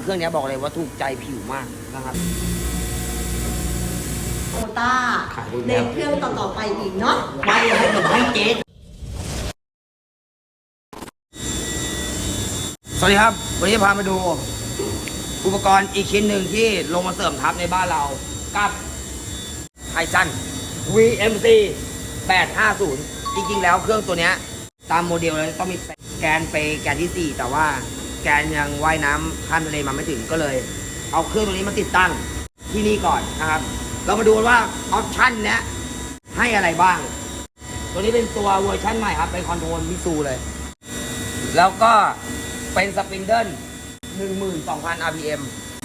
คือเครื่องเนี้ยบอกเลยว่าถูกใจผิวมากนะครับ โอต้าขายดีในแล้วเครื่องต่อๆไปอีกเนาะ ไม่ให้ผมให้เจ๊สวัสดีครับ วันนี้จะพามาดู อุปกรณ์อีกชิ้นหนึ่งที่ลงมาเสริมทัพในบ้านเรากับไฮซัน VMC 850 จริงๆ แล้วเครื่องตัวเนี้ย ตามโมเดลเลยต้องมีแกนไปแกนที่ 4 แต่ว่า แกนยังว่ายน้ำข้ามทะเลมาไม่ถึงก็เลย เอาเครื่องตัวนี้มาติดตั้งที่นี่ก่อนนะครับ เรามาดูว่าออปชั่นเนี้ยให้อะไรบ้าง ตัวนี้เป็นตัวเวอร์ชั่นใหม่ครับ เป็นคอนโทรลมิซูเลย แล้วก็เป็นสปริงเดิล12,000 RPM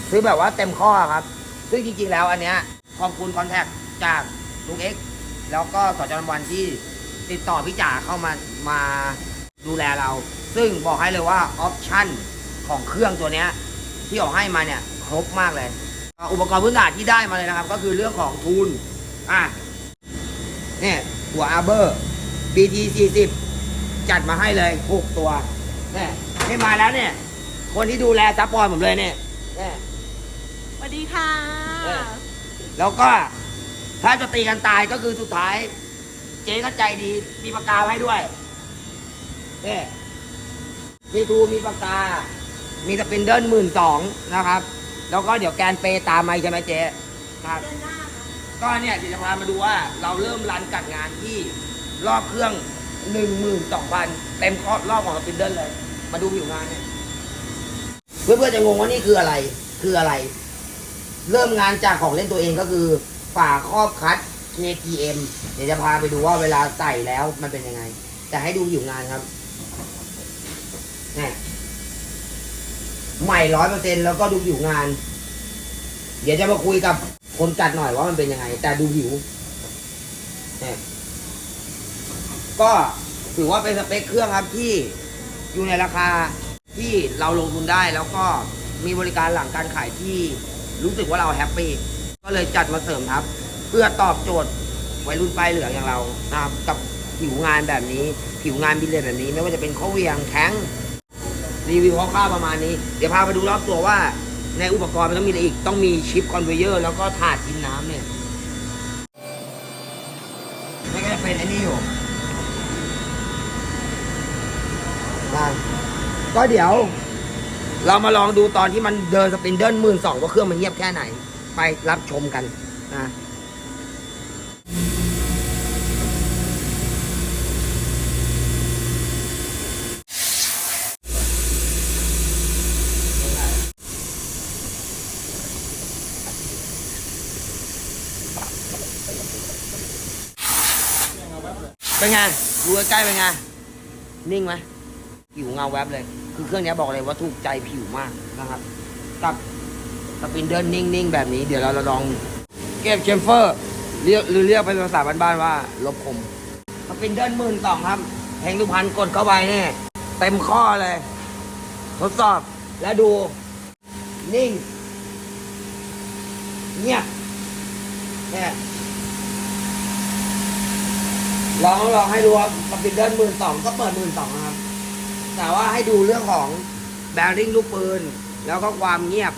ซื้อแบบว่าเต็มข้อครับ ซึ่งจริงๆ แล้วอันเนี้ยขอบคุณคอนแทคจากลุงเอ็กซ์แล้วก็สจวันที่ติดต่อพี่จ๋าเข้ามามาดูแลเรา ซึ่งบอกให้เลยว่าออปชั่น ของเครื่องตัวเนี้ยที่ออกให้มาเนี่ยครบมากเลยอ่าอุปกรณ์พื้นฐานที่ได้มาเลยนะครับ ก็คือเรื่องของทูลอะเนี่ยหัวอาร์เบอร์ BT 40จัดมาให้เลย 6 ตัวเนี่ยนี่มาแล้วเนี่ย คนที่ดูแลซัพพอร์ตผมเลยเนี่ยเนี่ยสวัสดีค่ะเออแล้วก็ถ้าจะตีกันตายก็คือสุดท้าย เจ๊ก็ใจดีมีปากกาให้ด้วยเนี่ยมีทูมีปากกา มีสปินเดิลหมื่นสองนะครับ แล้วก็เดี๋ยวแกนเปตามมาใช่ไหมเจ๊ครับ ก็เนี่ยเดี๋ยวจะพามาดูว่าเราเริ่มรันกัดงานที่รอบเครื่องหนึ่งหมื่นสองพันเต็มครอบรอบของสปินเดิลเลย มาดูผิวงานเนี่ยเพื่อนๆจะงงว่านี่คืออะไร คืออะไร เริ่มงานจากของเล่นตัวเองก็คือฝาครอบคัด KTM เดี๋ยวจะพาไปดูว่าเวลาใส่แล้วมันเป็นยังไง แต่ให้ดูผิวงานครับเนี่ย ใหม่ร้อยเปอร์เซ็นแล้วก็ดูผิวงาน เดี๋ยวจะมาคุยกับคนจัดหน่อยว่ามันเป็นยังไง แต่ดูผิวก็ถือว่าเป็นสเปคเครื่องครับที่อยู่ในราคาที่เราลงทุนได้แล้วก็มีบริการหลังการขายที่รู้สึกว่าเราแฮปปี้ก็เลยจัดมาเสริมครับ เพื่อตอบโจทย์วัยรุ่นป้ายเหลืองอย่างเรานะครับกับผิวงานแบบนี้ ผิวงานบิลเลตแบบนี้ ไม่ว่าจะเป็นข้อเวียงแข้ง รีวิวคร่าวๆประมาณนี้ เดี๋ยวพาไปดูรอบตัวว่า ในอุปกรณ์มันต้องมีอะไรอีก ต้องมีชิปคอนเวเยอร์แล้วก็ถาดกินน้ำเนี่ยไม่ก็จะเป็นไอ้นี่อยู่ได้ก็เดี๋ยว เรามาลองดูตอนที่มันเดินสปินเดิลหมื่นสองว่าเครื่องมันเงียบแค่ไหน ไปรับชมกันนะ เป็นไงดูใกล้ๆเป็นไง นิ่งไหมผิวเงาแวบเลย คือเครื่องนี้บอกเลยว่าถูกใจผิวมากนะครับ กับสปินเดิลนิ่งๆ แบบนี้เดี๋ยวเราลองเก็บเชมเฟอร์เรียกหรือเรียกเป็นภาษาบ้านๆว่า ลบคมสปินเดิลหมื่นสองครับแหงสุพรรณกดเข้าไปเนี่ยเต็มข้อเลย ทดสอบแล้วดู นิ่ง เงียบเนี่ย ลองลองให้ดูครับสปินเดิลหมื่นสองก็เปิดหมื่นสองนะครับ แต่ว่าให้ดูเรื่องของแบริ่งลูกปืน แล้วก็ความเงียบ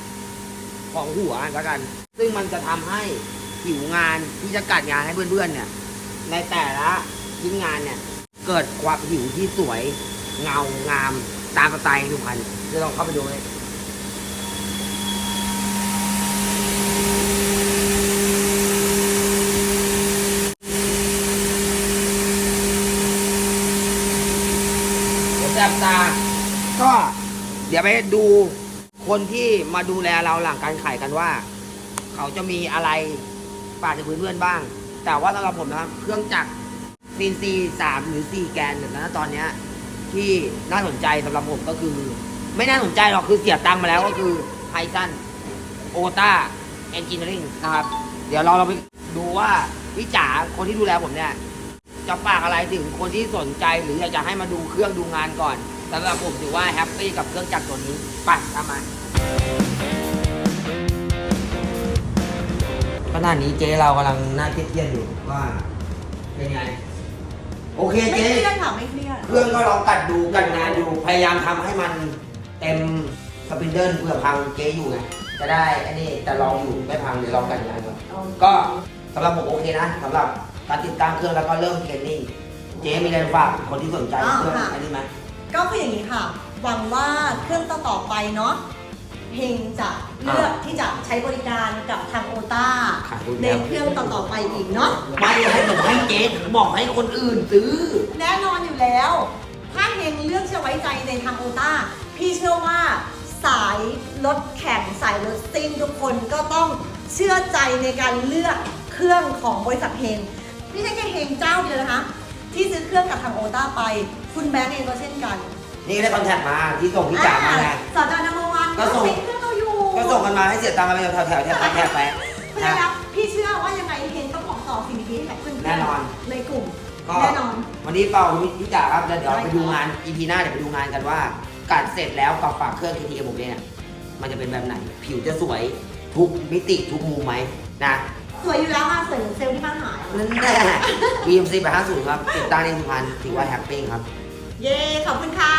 ของหัวแล้วกัน ซึ่งมันจะทำให้ผิวงานที่จะกัดงานให้เพื่อนๆเนี่ย ในแต่ละชิ้นงานเนี่ย เกิดความผิวที่สวยเงางามตามสไตล์ทุกพันจะลองเข้าไปดูเลย ผมแสบตา ก็เดี๋ยวไปดูคนที่มาดูแลเราหลังการขายกันว่า เขาจะมีอะไรฝากถึงเพื่อนๆบ้าง แต่ว่าสำหรับผมนะครับเครื่องจักรซีนซีสามหรือสี่แกนเนี่ยนะตอนเนี้ยที่น่าสนใจสำหรับผมก็คือ ไม่น่าสนใจหรอกคือเสียตังค์มาแล้วก็คือไฮซันโอต้าเอนจิเนียริงนะครับ เดี๋ยวเราเราไปดูว่าพี่จ๋าคนที่ดูแลผมเนี่ย จะฝากอะไรถึงคนที่สนใจหรืออยากจะให้มาดูเครื่องดูงานก่อนสำหรับผมถือว่าแฮปปี้กับเครื่องจักรตัวนี้ไปตามมาขณะนี้เจ๊เรากำลังน่าเครียดๆอยู่ว่าเป็นไง โอเคไม่เจ๊ เครียดค่ะไม่เครียดเครื่องก็ลองกัดดูกัดงานดูพยายามทำให้มันเต็มสปินเดิลเผื่อพังเจ๊อยู่ไงจะได้อันนี้แต่ลองอยู่ไม่พังเดี๋ยวลองกันอย่างเดียวก็สำหรับผมโอเคนะสำหรับ การติดตั้งเครื่องแล้วก็เริ่มเทรนนิ่งเจ๊มีอะไรฝากคนที่สนใจเครื่องอันนี้ไหมก็คืออย่างนี้ค่ะ หวังว่าเครื่องต่อๆไปเนาะเฮงจะเลือกที่จะใช้บริการกับทางโอต้าขายบริการในเครื่องต่อๆไปอีกเนาะไม่ให้ผมให้เจ๊บอกให้คนอื่นซื้อ แน่นอนอยู่แล้ว ถ้าเฮงเลือกจะไว้ใจในทางโอต้าพี่เชื่อว่าสายรถแข่งสายรถซิ่งทุกคนก็ต้องเชื่อใจในการเลือกเครื่องของบริษัทเฮง ไม่ใช่แค่เฮงเจ้าเดียวนะคะ ที่ซื้อเครื่องกับทางโอต้าไป คุณแบงก์เองก็เช่นกันนี่ได้คอนแทคมาที่ส่งพี่จ๋ามาไง สอนอนัมวันก็ส่งใช้เครื่องเราอยู่ก็ส่งกันมาให้เสียตังค์กันไปแถวแถวๆแถวแถวไปเพราะฉะนั้นแล้วพี่เชื่อว่ายังไงเฮงต้องบอกต่อสิ่งดีๆให้กับเพื่อนๆแน่นอนในกลุ่มก็แน่นอนวันนี้เป่าพี่จ๋าครับแล้วเดี๋ยวได้ไปดูงาน EP หน้าเดี๋ยวไปดูงานกันว่ากัดเสร็จแล้วกับฝากเครื่อง KTM ผมเนี่ยมันจะเป็นแบบไหน ผิวจะสวยทุกมิติทุกมุมไหมนะ สวยอยู่แล้วค่ะสวยเหมือนเซลล์ที่บ้านหาย นั่นแหละ BMC 850ครับติดตั้งในสุพรรณถือว่าแฮปปี้ครับ เย้ ขอบคุณค่ะ